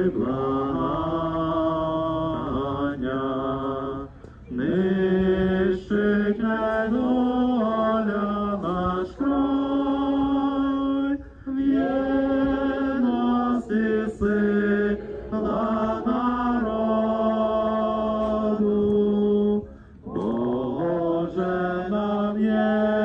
й благання, нищить недоля наш край, в єдності сила народу, Боже нам єдність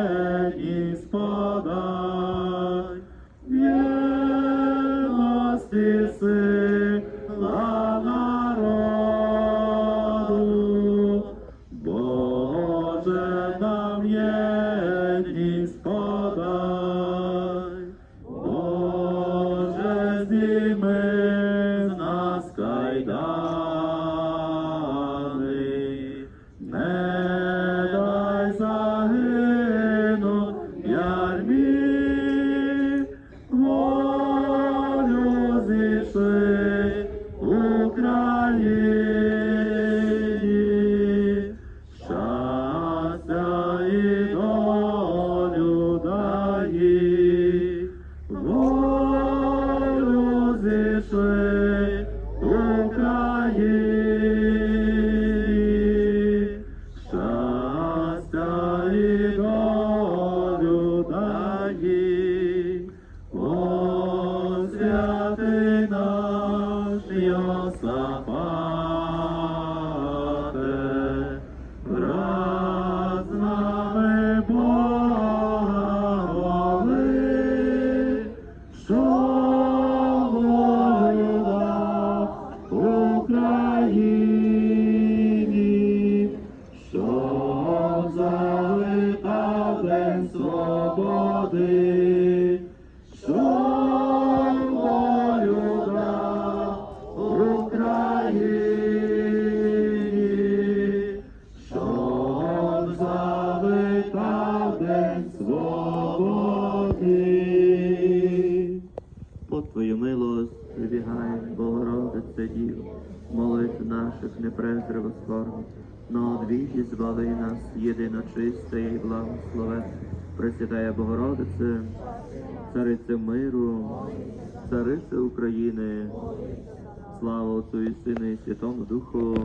єдність подай, Боже зніми з нас кайдани, Maria. Свободи, щоб волю дав Україні, щоб завитав день свободи. По Твою милость прибігай, Богородице Діво, молитв наших не презри скорбі, но одвіки збави нас, єдино чисте і благослове, Пресвятая Богородице, Царице миру, Царице України, слава Отцю і Сину і Святому Духу,